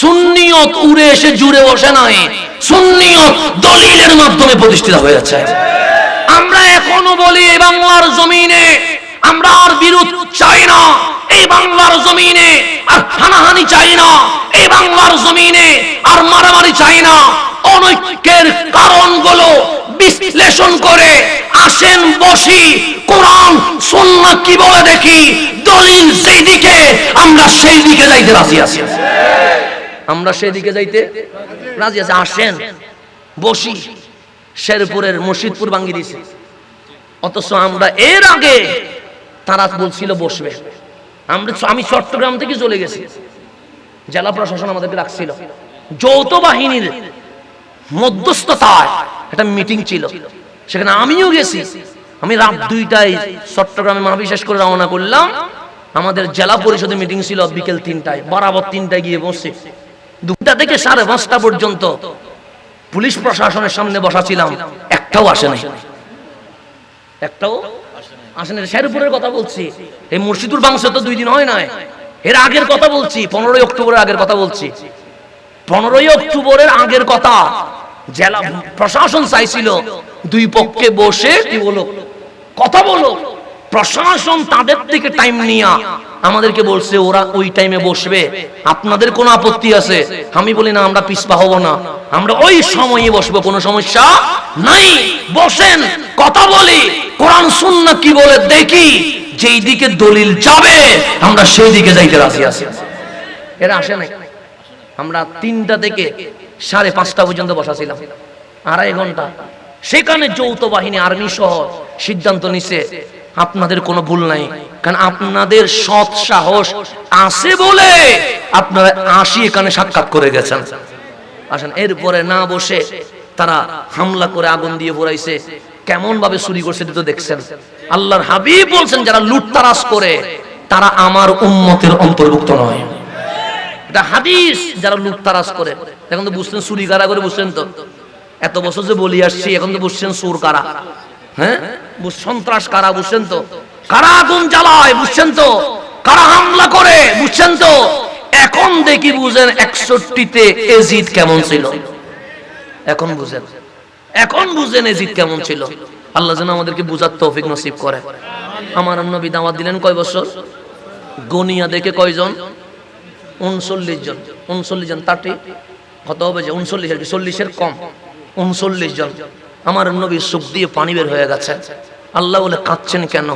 সুন্নিয়ত উড়ে এসে জুড়ে বসে নাই সুন্নিয়ত দলিলের মাধ্যমে প্রতিষ্ঠিত হয়ে যাচ্ছে। আমরা এখনও বলি এই বাংলার জমিনে আমরা আর বিরোধ চাই না, এই বাংলার জমিনে আর হানাহানি চাই না, এই বাংলার জমিনে আর মারামারি চাই না। অনৈক্যের কারণগুলো বিশ্লেষণ করে আসেন বসি, কোরআন, সুন্নাহ কি বলে দেখি, দলিল সেই দিকে আমরা সেই দিকে যাইতে রাজি আছি। আমরা সেই দিকে যাইতে রাজি আছি। আসেন বসি, শেরপুরের মুর্শিদপুর ভাঙ্গি দিছে। অথচ আমরা এর আগে তারা বলছিল বসবে। আমরা আমি চট্টগ্রাম থেকে চলে গেছি। জেলা প্রশাসন আমাদেরকে রাখছিল যৌথ বাহিনীর মধ্যস্থতায়। একটা মিটিং ছিল। সেখানে আমিও গেছি। আমি রাত দুইটায় চট্টগ্রামে মাহবি শেষ করে রওনা করলাম। আমাদের জেলা পরিষদের মিটিং ছিল বিকেল তিনটায়। বরাবর তিনটায় গিয়ে বসে দুটা থেকে সাড়ে পাঁচটা পর্যন্ত পুলিশ প্রশাসনের সামনে বসা ছিলাম। একটাও আসে নাই। একটাও আসে না শেরপুরের কথা বলছি। এই মুর্শিদুর বাংশে তো দুই দিন হয় নাই। এর আগের কথা বলছি। পনেরোই অক্টোবরের আগের কথা বলছি। পনেরোই অক্টোবরের আগের কথা। জেলা প্রশাসন চাইছিল দুই পক্ষে বসে কি বলো? কথা বলো। প্রশাসন তাদের থেকে টাইম নিয়া আমাদেরকে বলছে, ওরা ওই টাইমে বসবে। আপনাদের কোনো আপত্তি আছে? আমি বলি, না, আমরা পিছপা হব না। আমরা ওই সময়ে বসবো, কোনো সমস্যা নাই। বসেন, কথা বলি। কোরআন, সুন্না কি বলে দেখি। যেই দিকে দলিল যাবে, আমরা সেই দিকে যাইতে রাজি আছি। এরা আসে নাই। আমরা তিনটা থেকে সাড়ে পাঁচটা পর্যন্ত বসা ছিলাম আড়াই ঘণ্টা। সেখানে যৌথ বাহিনী, আর্মি সহ সিদ্ধান্ত নিছে, আপনাদের কোনো ভুল নাই। কারণ আপনাদের সৎ সাহস আছে বলে আপনারা আসি এখানে সাক্ষাৎ করে গেছেন। আসেন, এরপরে না বসে তারা হামলা করে আগুন দিয়ে পড়াইছে কেমন ভাবে চুরি করছে তো দেখছেন। আল্লাহর হাবিব বলছেন, যারা লুটতারাস করে, তারা আমার উম্মতের অন্তর্ভুক্ত নয়। হাদিস যারা লুটতারাস করে। এখন তো বুঝছেন চুরি কারা করে বুঝছেন তো? এত বছর যে বলি আসছি, এখন তো বুঝছেন সুর কারা। হ্যাঁ? সন্ত্রাস কারা বুঝছেন তো? কারা আগুন জ্বালায় বুঝছেন তো? কারা হামলা করে বুঝছেন তো? এখন দেখি বুঝেন একষট্টিতে এজিদ কেমন ছিল। এখন বুঝেন। এখন বুঝেন এজিদ কেমন ছিল। আল্লাহ যেন আমাদেরকে বুঝার তৌফিক নসিব করে। আমার নবী দাওয়াত দিলেন কয় বছর? গনিয়া দেখে কয়জন? উনচল্লিশ জন উনচল্লিশ জন তাতে কত হবে যে উনচল্লিশ চল্লিশের কম, উনচল্লিশ জন। আমার নবী সুখ দিয়ে পানি বের হয়ে গেছে। আল্লাহ বলে, কাঁদছেন কেন?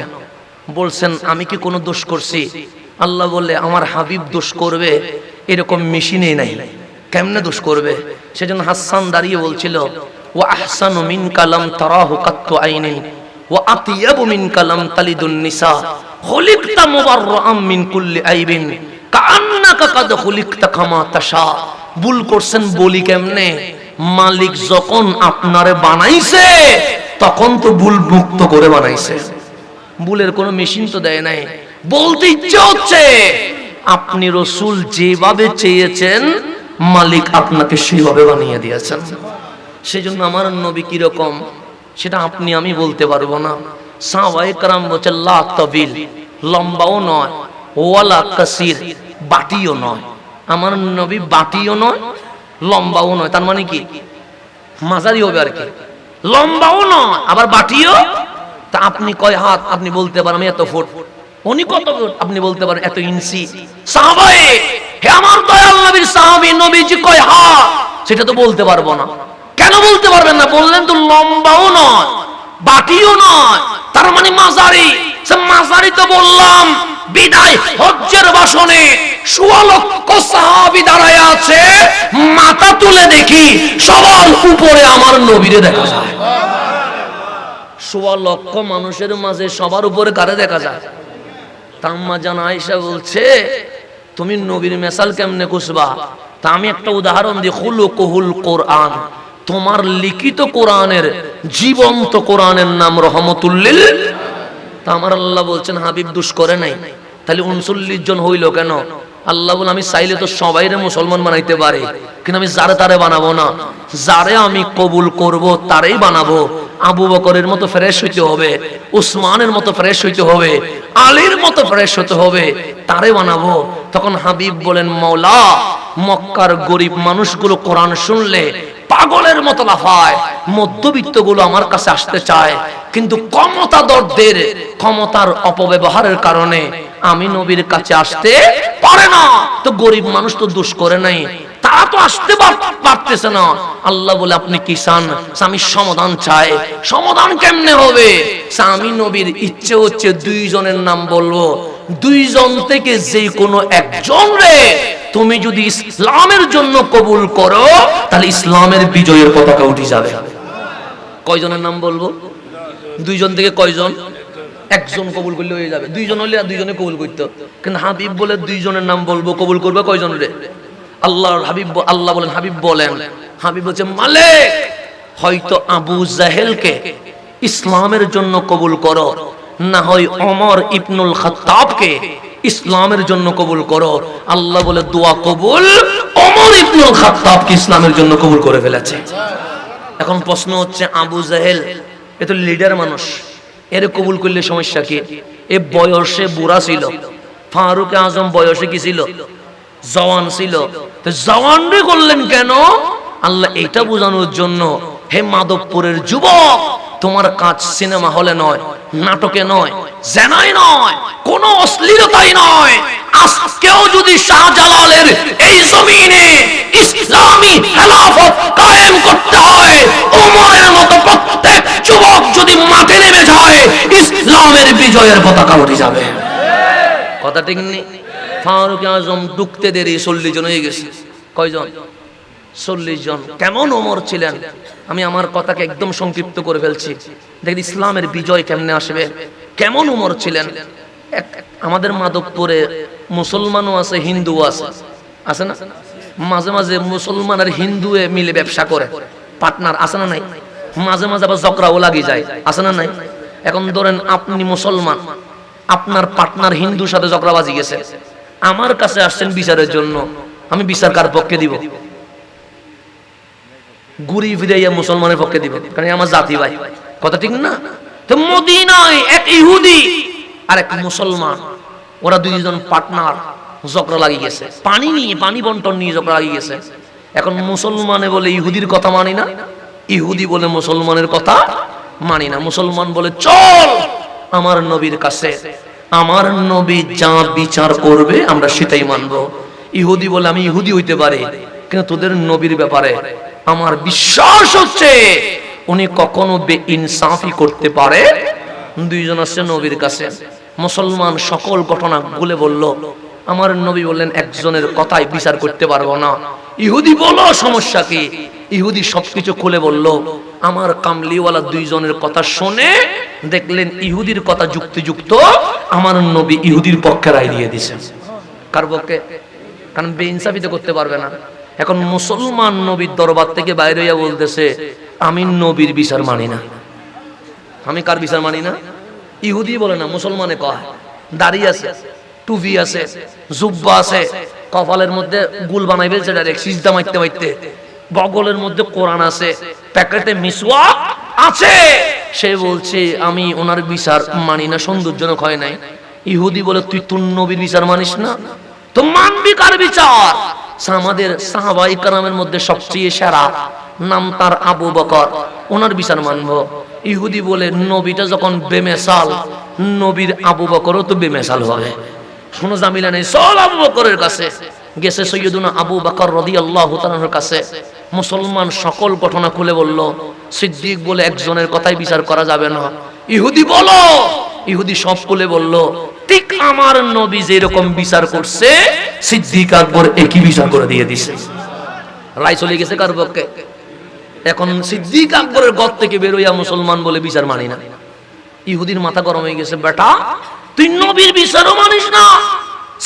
বলছেন, আমি কি কোনো দোষ করছি? আল্লাহ বলে, আমার হাবিব দোষ করবে, এরকম মেশিনে নাই। কেমনে দোষ করবে? সেজন্য হাসান দাঁড়িয়ে বলছিল ও আহসানু মিন কালাম তারাহু কাত্তু আইনিন ও আতিয়াবু মিন কালাম তালিদুন নিসা, খুলিকতা মুবাররাম মিন কুল্লি আইবিন ভুল করছেন বলি কেমনে? মালিক যখন আপনারে বানাইছে, তখন তো ভুল মুক্ত করে বানাইছে। ভুলের কোনো মেশিন তো দেয় নাই। বলতে ইচ্ছে হচ্ছে, আপনি রসুল যেভাবে চেয়েছেন, মালিক আপনাকে সেইভাবে বানিয়ে দিয়েছেন। সেজন্য আমার নবী কীরকম সেটা আপনি আমি বলতে পারব না। সাহাবায়ে কারাম বলছে, লা তবিল, লম্বাও নয়, ওয়ালা কাসির। বাটিও নয়। আমার নবী বাটিও নয়, লম্বাও নয়। তার মানে কি? মাঝারি হবে আর কি। লম্বাও নয়, আবার বাটিও? তা আপনি কয় হাত আপনি বলতে পারেন এত ফুট। উনি কত ফুট আপনি বলতে পারেন, এত ইঞ্চি। সাহাবায়ে, হে আমার দয়াল নবীর সাহাবী নবীজি কয় হাত? সেটা তো বলতে পারব না। কেন বলতে পারবেন না? বললেন তো লম্বাও নয়, বাটিও নয়, তার মানে মাঝারি। সে মাঝারি তো বললাম বিদায় হজ্জের বাসনে সোয়া লক্ষ সাহাবী দাঁড়ায় আছে, মাথা তুলে দেখি সবার উপরে আমার নবীরে দেখা যায়। সোয়া লক্ষ মানুষের মাঝে সবার উপরে কারে দেখা যায়? তাম্মা বলছে, তুমি নবীর মেসাল কেমনে কুসবা তা আমি একটা উদাহরণ দিই হুলু কহুল কোরআন। তোমার লিখিত কোরআনের, জীবন্ত কোরআনের নাম রহমতুল্লিল। তা আমার আল্লাহ বলছেন, হাবিব দুষ করে নাই। তাহলে উনচল্লিশ জন হইল কেন? আল্লাহ বলে, আমি চাইলে তো সবাইরে মুসলমান বানাইতে পারি, কিন্তু আমি যারে তারে বানাবো না। যারে আমি কবুল করব, তারেই বানাবো। আবু বকরের মতো ফ্রেশ হইতে হবে, উসমানের মতো ফ্রেশ হইতে হবে, আলীর মতো ফ্রেশ হতে হবে, তারে বানাবো। তখন হাবিব বলেন মৌলা মক্কার গরিব মানুষগুলো কোরআন শুনলে পাগলের মতো লাফায়। মধ্যবিত্তগুলো আমার কাছে আসতে চায়। কিন্তু ক্ষমতাদরদের, ক্ষমতার অপব্যবহারের কারণে আমি নবীর কাছে আসতে পারে না। তো গরিব মানুষ তো দোষ করে নাই। তারা তো আসতে পার- পারতেছে না। আল্লাহ বলে, আপনি কি সমাধান সমাধান কেমনে হবে? আমি নবীর ইচ্ছে হচ্ছে দুইজনের নাম বলব। দুইজন থেকে যে কোনো একজন রে, তুমি যদি ইসলামের জন্য কবুল করো, তাহলে ইসলামের বিজয়ের পতাকা উঠে যাবে। কয়জনের নাম বলব? দুইজন থেকে কয়জন? একজন কবুল করলে হয়ে যাবে। দুইজন হলে আর দুইজনে কবুল করতো কিন্তু হাবিব বলে দুইজনের নাম বলব, কবুল করবে কয়জন রে? আল্লাহর হাবিব আল্লাহ বলেন, হাবিব বলেন। হাবিব বলছে, মালিক, হয়তো আবু জাহেলকে ইসলামের জন্য কবুল করো। না হয় অমর ইবনুল খাত্তাবকে ইসলামের জন্য কবুল করো। আল্লাহ বলে, দোয়া কবুল অমর ইবনুল খাত্তাবকে ইসলামের জন্য কবুল করে ফেলেছে। এখন প্রশ্ন হচ্ছে, আবু জাহেল, এ তো লিডার মানুষ, এর কবুল করলে সমস্যা কি? এ বয়সে বুড়া ছিল, ফারুক আজম বয়সে কি ছিল? জওয়ান ছিল। তো জওয়ান রে করলেন কেন? আল্লাহ এটা বোঝানোর জন্য, হে মাধবপুরের যুবক তোমার কাজ সিনেমা হলে নয়, নাটকে নয় জেনাই নয়, কোন অশ্লীলতাই নয়। আজকেও যদি শাহজালালের এই জমিনে ইসলামী খেলাফত কায়েম করতে হয় উমরের মতো প্রত্যেক যুবক যদি মাঠে নেমে যায়, ইসলামের বিজয়ের পতাকা উঠে যাবে। কথা ঠিক নেই? ফারুক আজম ডুকতে দেরি, চল্লিশ জন হয়ে গেছে। কয়জন? চল্লিশ জন কেমন ওমর ছিলেন? আমি আমার কথাকে একদম সংক্ষিপ্ত করে ফেলছি। দেখি ইসলামের বিজয় কেমনে আসবে? কেমন উমর ছিলেন? আমাদের মাধবপুরে মুসলমানও আছে, হিন্দুও আছে। আছে না? মাঝে মাঝে মুসলমান আর হিন্দু মিলে ব্যবসা করে। পার্টনার আছে না নাই? মাঝে মাঝে আবার জকরাও লাগি যায়। আছে না নাই? এখন ধরেন আপনি মুসলমান, আপনার পার্টনার হিন্দুর সাথে জকরাবাজি গেছে। আমার কাছে আসছেন বিচারের জন্য। আমি বিচার কার পক্ষে দিব? ঘুরি ফিরাইয়া মুসলমানের পক্ষে দিব। কারণ আমার জাতি ভাই। কথা ঠিক না? তো মদিনায় এক ইহুদি আর এক মুসলমান, ওরা দুইজন পার্টনার ঝগড়া লাগিয়ে গেছে। পানি নিয়ে, পানি বন্টন নিয়ে ঝগড়া লাগিয়ে গেছে। এখন মুসলমানে বলে ইহুদির কথা মানি না, ইহুদি বলে মুসলমানের কথা মানি না। মুসলমান বলে, চল আমার নবীর কাছে, আমার নবী যা বিচার করবে আমরা সেটাই মানবো। ইহুদি বলে, আমি ইহুদি হইতে পারি, কিন্তু তোদের নবীর ব্যাপারে আমার বিশ্বাস হচ্ছে উনি কখনো বে ইনসাফি করতে পারে? দুইজন আসছে নবীর কাছে। মুসলমান সকল ঘটনা গুলে বলল, আমার নবী বললেন, একজনের কথাই বিচার করতে পারব না। ইহুদি বলো, সমস্যা কি? ইহুদি সবকিছু খুলে বলল, আমার কামলিওয়ালা দুইজনের কথা শুনে দেখলেন ইহুদির কথা যুক্তিযুক্ত, আমার নবী ইহুদির পক্ষে রায় দিয়ে দিছে কার পক্ষে? কারণ বেইনসাফি তো করতে পারবে না। এখন মুসলমান নবীর দরবার থেকে বাইরে হইয়া বলতেছে, আমি নবীর বিচার মানি না। আমি কার বিচার মানি না? ইহুদি বলে না, মুসলমানে কয়। দাড়ি আছে, টুপি আছে, জুব্বা আছে, কপালের মধ্যে গুল বানাই ফেলছে ডাইরেক্ট সিজদা মারতে মারতে। বগলের মধ্যে কোরআন আছে, প্যাকেটে মিসওয়া আছে। সে বলছে, আমি ওনার বিচার মানি না, সৌন্দর্যজনক হয় নাই। ইহুদি বলে, তুই তোর নবীর বিচার মানিস না। তো মানবি কার বিচার? আমাদের সাহাবাই কারামের মধ্যে সবচেয়ে সেরা নাম তার আবু বকর। ওনার বিচার মানবো। ইহুদি বলে, নবীটা যখন বেমেসাল, নবীর আবু বকরও তো বেমেসাল হবে। কোনো জামিলা নেই। চল আবু বকরের কাছে। গেছে সৈয়দুনা আবু বকর রদি আল্লাহ কাছে। মুসলমান সকল ঘটনা খুলে বলল, সিদ্দিক বলে, একজনের কথাই বিচার করা যাবে না। ইহুদি বলো, ইহুদি সব খুলে বলল, ঠিক আমার নবী যেরকম বিচার করছে সিদ্দিক আকবর একই বিচার করে দিয়ে দিছে। রায় চলে গেছে কার পক্ষে। এখন সিদ্দিক আকবরের গদ থেকে বেরোইয়া মুসলমান বলে বিচার মানি না। ইহুদির মাথা গরম হয়ে গেছে, বেটা। তুই নবীর বিচারও মানিস না,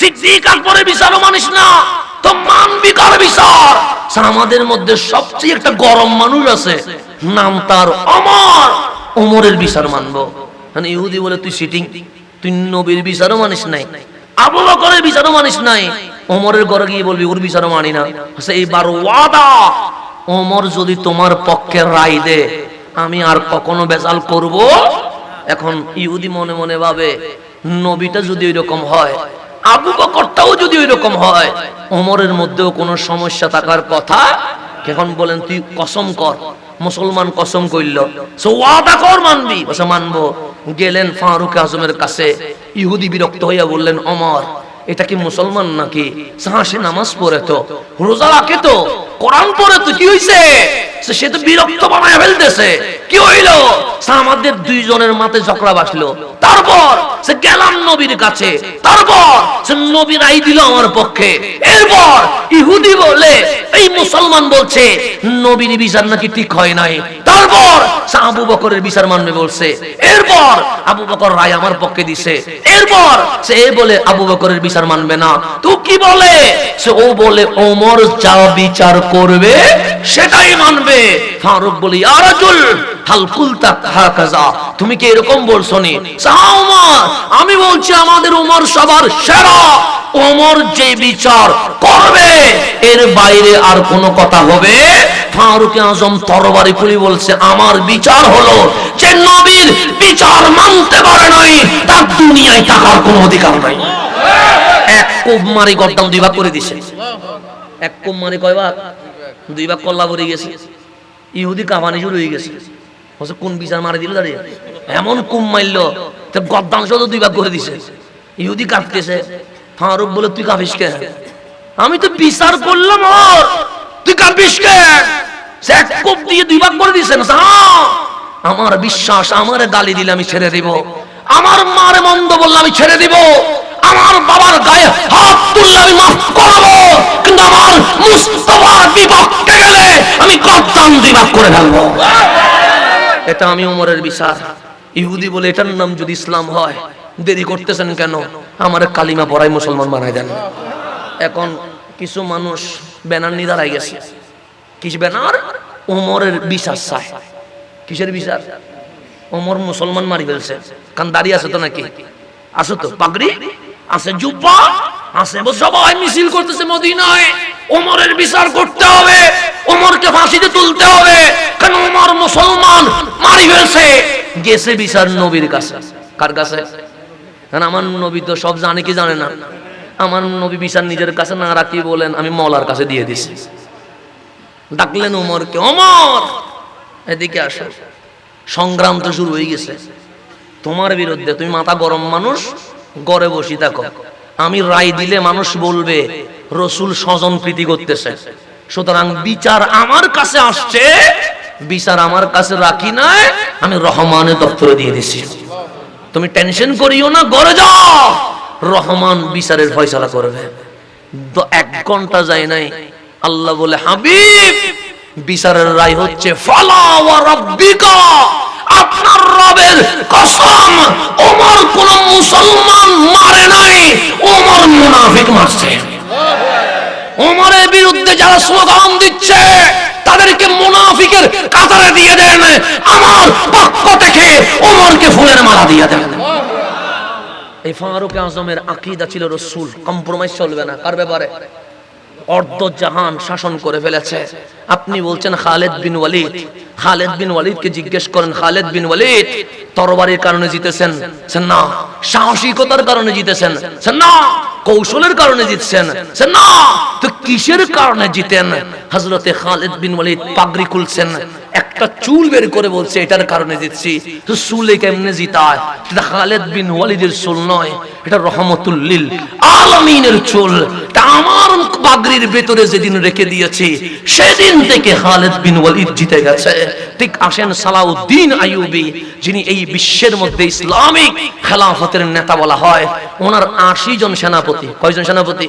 সিদ্দিক আকবরের বিচারও মানিস না। তো মানবি কার বিচার। আমাদের মধ্যে সবচেয়ে একটা গরম মানুষ আছে, নাম তার অমর। অমরের বিচার মানবো। মানে ইহুদি বলে, তুই সিটিং তুই নবীর বিচারও মানিস নাই। আবু বকরের বিচারও মানিস নাই। ওমরের ঘরে গিয়ে বলবি, ওর বিচারও মানি না। আচ্ছা এইবার ওয়াদা। ওমর যদি তোমার পক্ষে রায় দে, আমি আর কখনো বেজাল করব? এখন ইহুদি মনে মনে ভাবে, নবীটা যদি এরকম হয়, আবু বকরটাও যদি ওই রকম হয়, ওমরের মধ্যেও কোনো সমস্যা থাকার কথা? এখন বলেন, তুই কসম কর, মুসলমান কসম কইল। সো ওয়াদা কর মানবি। বসে মানবো। গেলেন ফারুক আজমের কাছে। ইহুদি বিরক্ত হইয়া বললেন, অমর, এটা কি মুসলমান নাকি? সাহসে নামাজ পড়ে তো, রোজা রাখে তো, কোরআন পড়ে তো, কি হইছে? সে- তো বিরক্ত বানায় ফেলতেছে। কি হইল? আমাদের দুইজনের মাথায় ঝগড়া বাসলো। তারপর সে গেলাম নবীর কাছে। তারপর সে নবী রাই দিল আমার পক্ষে। এরপর ইহুদি বলে, এই মুসলমান বলছে, নবীর বিচার নাকি ঠিক হয় নাই? তারপর সে আবু বকরের বিচার মানবে বলছে। এরপর আবু বকর রায় আমার পক্ষে দিছে। এরপর সে বলে, আবু বকরের বিচার মানবে না। তো কি বলে? সে ও বলে, ওমর যা বিচার করবে, সেটাই মানবে। ফারুক বলি আরাজুল তুমি কি এরকম বলছো নি? আমি বলছি আমাদের ওমর সবার সেরা। ওমর যে বিচার করবে, এর বাইরে আর কোনো কথা হবে? ফারুক আজম তরবারি খুলি বলছে, আমার বিচার হলো যে নবীর বিচার মানতে পারে নাই, তার দুনিয়ায় থাকার কোনো অধিকার নাই। এক কোপ মারি গদ্দাম দুই ভাগ করে দিছে। এক কোপ মারি কয় ভাগ? দুই ভাগ কল্লা ভরে গেছে। ইহুদি কামানি শুরু হয়ে গেছে। কোন বিচার মারি দিল দাঁড়িয়ে? এমন কুম মারল, তো গদ্দাম শুধু দুই ভাগ করে দিছে। ইহুদি কাঁদতেছে, ফারুক বলে, তুই কাঁপিস কে? আমি তো বিচার করলাম, ওর। তুই কাঁপিস কে? এক কোপ দিয়ে দুই ভাগ করে আমার বিশ্বাস, আমার গালি দিলে আমি ছেড়ে দিব। আমার মারে মন্দ বললে আমি ছেড়ে দিব। আমার বাবার গায়ে হাত তুললে আমি মাফ কিন্তু আমার মুস্তফার বিপক্ষে গেলে আমি দুই ভাগ করে ফেলব। এটা আমি উমরের বিচার। ইহুদি বলে এটার নাম যদি ইসলাম হয়, দেরি করতেছেন কেন? আমার কালিমা পড়াই মুসলমান বানাই দেন এখন কিছু মানুষ ব্যানার নিয়ে দাঁড়াই গেছে। কিছু ব্যানার? উমরের বিচার চায়। কিসের বিচার? ওমর মুসলমান মারি ফেলছে। কারণ দাঁড়িয়ে আছে তো নাকি? আসো তো, পাগড়ি? আছে জুব্বা? আছে সবাই মিছিল করতেছে মদিনায়। ওমরের বিচার করতে হবে, ওমরকে ফাঁসিতে তুলতে হবে। কারণ ওমর মুসলমান? মারি ফেলছে। গেছে বিচার নবীর কাছে। কার কাছে? কারণ আমার নবী তো সব জানে কি জানে না। আমার নবী বিচার নিজের কাছে না রাখি বলেন, আমি মলার কাছে দিয়ে দিছি। ডাকলেন ওমরকে, ওমর, এদিকে আসো। সংগ্রাম তো শুরু হয়ে গেছে। তোমার বিরুদ্ধে তুমি মাথা গরম মানুষ, গড়ে বসি থাকো। আমি রায় দিলে মানুষ বলবে রসুল স্বজন প্রীতি করতেছে। সুতরাং বিচার আমার কাছে আসছে, বিচার আমার কাছে রাখি নাই, আমি রহমানের দপ্তরে দিয়ে দিছি। তুমি টেনশন করিও না গড়ে যাও। রহমান বিচারের ফয়সালা করবে। এক ঘণ্টা যায় নাই। আল্লাহ বলে, হাবিব, বিচারের রায় হচ্ছে আপনার রবের কসম, ওমর কোন মুসলমান মারে নাই, ওমর মুনাফিক মারছে। ওমরের বিরুদ্ধে যারা স্লোগান দিচ্ছে, তাদেরকে মুনাফিকের কাতারে দিয়ে দেন। আমার পক্ষ থেকে ওমরকে ফুলের মালা দিয়ে দেন। এই ফারুক আজমের আকীদা ছিল রসুল কম্প্রোমাইজ চলবে না। কার ব্যাপারে? অর্ধ জাহান শাসন করে ফেলেছে। আপনি বলছেন খালেদ বিন ওয়ালিদ। খালেদ বিন ওয়ালিদকে জিজ্ঞেস করেন, খালেদ বিন ওয়ালিদ, তরবারির কারণে জিতেছেন? না সাহসিকতার কারণে জিতেছেন? না কৌশলের কারণে জিতছেন। না তো কিসের কারণে জিতেন? হজরতে খালিদ বিন ওয়ালিদ পাগড়ি খুলছেন। একটা চুল বের করে বলছে, এটার কারণে জিতছি তো চুলে কেমনে জিতায়? এটা খালেদ বিন ওয়ালিদের চুল নয়, এটা রহমতুল্লিল আলামিনের চুল। আমার পাগড়ির ভেতরে যেদিন রেখে দিয়েছি, সেদিন থেকে খালেদ বিন ওয়ালিদ জিতে গেছে। ঠিক আসেন সালাউদ্দিন আইয়ুবি, যিনি এই বিশ্বের মধ্যে ইসলামিক খেলাফতের নেতা বলা হয়। ওনার আশি জন সেনাপতি। কয়জন সেনাপতি?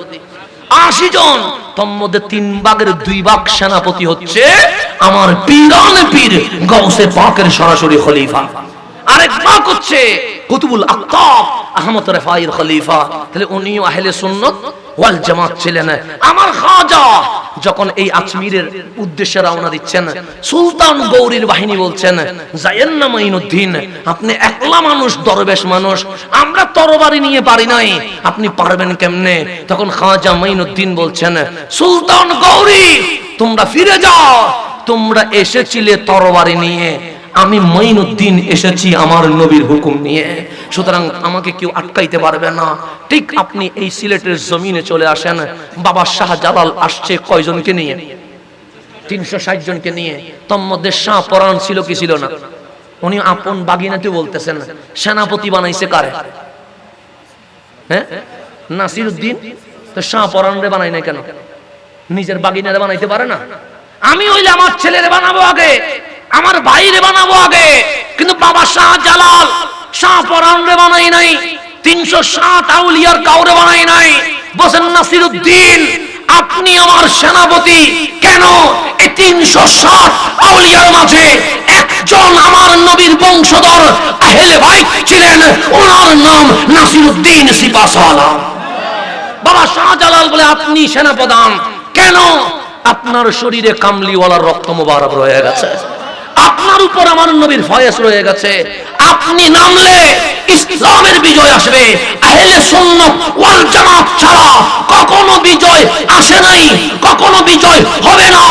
আশি জন। তোর মধ্যে তিন ভাগের দুই ভাগ সেনাপতি হচ্ছে আমার পীরান পীর গৌসে পাকের সরাসরি খলিফা। আরেক ভাগ হচ্ছে কুতুবুল আক্তাব আহমদ রেফাইর খলিফা। তাহলে উনিও আহলে সুন্নত ওয়াল জামাত ছিলেন। আমার খাজা যখন এই আজমিরের উদ্দেশ্যে রওনা দিচ্ছেন, সুলতান গৌরীর বাহিনী বলছেন, জায়েন না মাইনুদ্দিন, আপনি একলা মানুষ, দরবেশ মানুষ, আমরা তরবারি নিয়ে পারি নাই, আপনি পারবেন কেমনে? তখন খাজা মাইনুদ্দিন বলছেন, সুলতান গৌরী, তোমরা ফিরে যাও, তোমরা এসেছিলে তরবারি নিয়ে আমি মঈনুদ্দিন এসেছি আমার নবীর হুকুম নিয়ে। সুতরাং আমাকে কেউ আটকাইতে পারবে না। ঠিক আপনি এই সিলেটের জমিনে চলে আসেন, বাবা শাহজালাল আসছে কয়জনকে নিয়ে? তিনশো ষাট জনকে নিয়ে। তোর মধ্যে শাহ পরাণ ছিল কি ছিল না? উনি আপন বাগিনাতে বলতেছেন, সেনাপতি বানাইছে কারে? হ্যাঁ নাসির উদ্দিন তো শাহ পরাণ রে বানাই না কেন? নিজের বাগিনারে বানাইতে পারে না? আমি হইলে আমার ছেলেরে বানাবো আগে। আমার ভাইরে বানাবো আগে। কিন্তু বাবা শাহ জালাল, শাহ পরাণ রে বানাই নাই। তিনশো সাত আউলিয়ার কাউরে বানাই নাই। বসেন নাসির উদ্দিন আপনি আমার সেনাপতি। কেন? এই তিনশো ষাট আউলিয়ার মাঝে একজন আমার নবীর বংশধর আহেলে ভাই ছিলেন। ওনার নাম নাসিরুদ্দিন সিপাসালা বাবা শাহজালাল বলে, আপনি সেনাপ্রধান। কেন? আপনার শরীরে কামলিওয়ালার রক্ত মোবারক রয়ে গেছে। আপনার উপর আমার নবীর ফয়েস রয়ে গেছে। আপনি নামলে ইসলামের বিজয় আসবে। আহলে সুন্নাত ওয়াল জামাত ছাড়া কখনো বিজয় আসে নাই, কখনো বিজয় হবে না।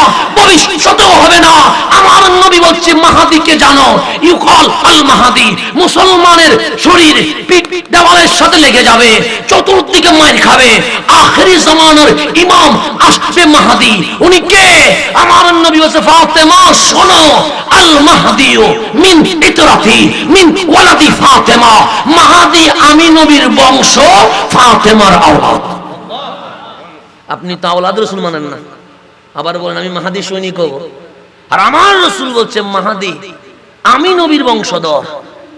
ভবিষ্যতেও হবে না। আমার নবী বলছে, মাহাদিকে জানো আল মাহাদি। মুসলমানের শরীর দেওয়ালের সাথে লেগে যাবে, চতুর্দিকে খাবে। ইমাম আসবে মাহাদি। উনি কে? আমার নবী বলছে, ফাতেমা, শোনো, আল মাহাদিও মিন ইতরাতি মিন ওয়ালাদি ফাতেমা। মাহাদি আমি নবীর বংশ, ফাতেমার আওলাদ। আপনি তো আওলাদ রসুল মানেন না। আবার বলেন, আমি মাহাদি সৈনিক হব। আর আমার রসুল বলছে, মাহাদি, আমি নবীর বংশধর।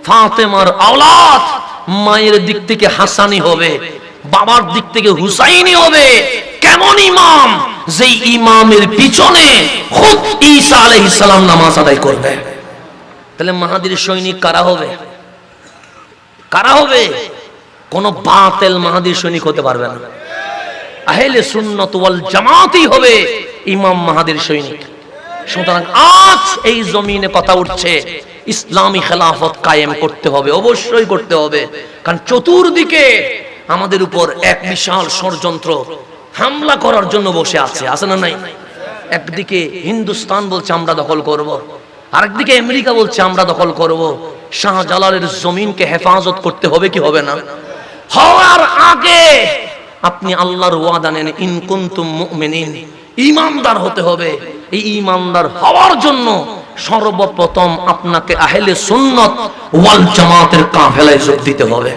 ফাতেমার আওলাদ মায়ের দিক থেকে হাসানি হবে, বাবার দিক থেকে হুসাইনি হবে। কেমন ইমাম? যেই ইমামের পিছনে খুদ ঈসা আলাইহিস সালাম নামাজ আদায় করবে। তাহলে মাহাদির সৈনিক কারা হবে? কারা হবে? কোন বাতেল মাহাদির সৈনিক হতে পারবে না। আহেলে সুন্নত ওয়াল জামাতই হবে। ইমাম মাহাদির সৈনিক। সুতরাং আজ এই জমিনে কথা উঠছে, ইসলামী খেলাফত কায়েম করতে হবে, অবশ্যই করতে হবে। কারণ চতুর্দিকে আমাদের উপর এক বিশাল ষড়যন্ত্র, হামলা করার জন্য বসে আছে আছে না নাই? একদিকে হিন্দুস্তান বলছে, আমরা দখল করব। আরেকদিকে আমেরিকা বলছে, আমরা দখল করব। শাহজালালের জমিনকে হেফাজত করতে হবে কি হবে না? হওয়ার আগে আপনি আল্লাহর ওয়াদা নেন, ইন কুনতুম মুমিনিন। ইমানদার হতে হবে। এই ইমানদার হওয়ার জন্য সর্বপ্রথম আপনাকে আহলে সুন্নত ওয়াল জামাতের কাফেলায় যোগ দিতে হবে।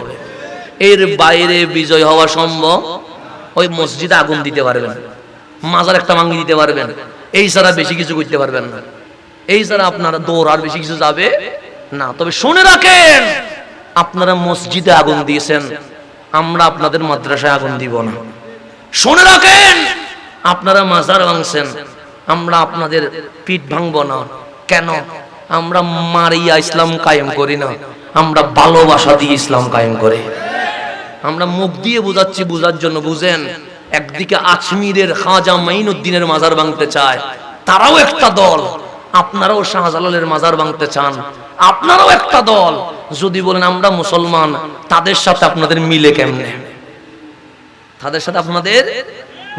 এর বাইরে বিজয় হওয়া সম্ভব? ওই মসজিদে আগুন দিতে পারবেন। মাজার একটা ভাঙ্গি দিতে পারবেন। এই ছাড়া বেশি কিছু করতে পারবেন না। এই ছাড়া আপনারা দৌড় আর বেশি কিছু যাবে না। তবে শুনে রাখেন, আপনারা মসজিদে আগুন দিয়েছেন। আমরা আপনাদের মাদ্রাসায় আগুন দিব না। শুনে রাখেন আপনারা মাজার ভাঙছেন, আমরা আপনাদের পিঠ ভাঙব না। কেন? আমরা মারিয়া ইসলাম কায়েম করি না। আমরা ভালোবাসা দিয়ে ইসলাম কায়েম করি। আমরা মুখ দিয়ে বুঝাচ্ছি, বুঝার জন্য বুঝেন, একদিকে আজমিরের খাজা মাইনুদ্দিনের মাজার ভাঙতে চায়, তারাও একটা দল। আপনারাও শাহজালালের মাজার ভাঙতে চান। আপনারাও একটা দল। যদি বলেন আমরা মুসলমান, তাদের সাথে আপনাদের মিলে কেমনে? তাদের সাথে আপনাদের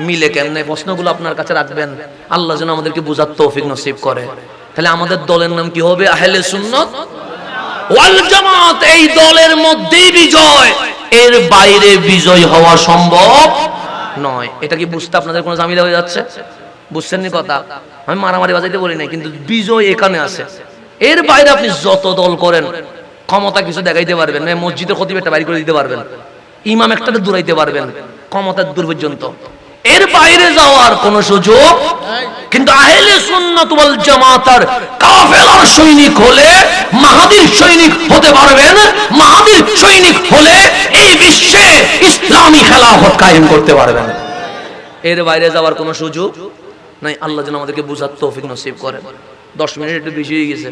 মিলে কেমনে প্রশ্নগুলো আপনার কাছে রাখবেন? আল্লাহ যেন আমাদেরকে বুঝার তৌফিক নসিব করে। তাহলে আমাদের দলের নাম কি হবে? আহলে সুন্নত? ওয়াল জামাত, এই দলের মধ্যেই বিজয়। এর বাইরে বিজয় হওয়া সম্ভব নয়। এটা কি বুঝতে আপনাদের কোনো ঝামেলা হয়ে যাচ্ছে? বুঝছেন নি কথা? আমি মারামারি বাজাইতে বলি নাই, কিন্তু বিজয় এখানে আছে। এর বাইরে আপনি যত দল করেন, ক্ষমতা কিছু দেখাইতে পারবেন মসজিদের খতিব একটা বাইর করে দিতে পারবেন। ইমাম একটা দূরাইতে পারবেন, ক্ষমতার দূর পর্যন্ত। এর বাইরে যাওয়ার কোন সুযোগ? কিন্তু আহলে সুন্নাত ওয়াল জামাতার কাফেলার সৈনিক হলে মাহাদির সৈনিক হতে পারবেন। মাহাদির সৈনিক হলে এই বিশ্বে ইসলামী খেলাফত কায়েম করতে পারবেন। এর বাইরে যাওয়ার কোনো সুযোগ নাই? আল্লাহ যেন আমাদেরকে বুঝার তৌফিক নসিব করেন। দশ মিনিট একটু বেশি হয়ে গেছে।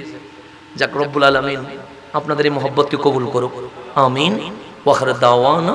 যাক, রব্বুল আলমিন আপনাদের এই মোহব্বতকে কবুল করুক। আমিন। ওয়াখার দাওয়ানা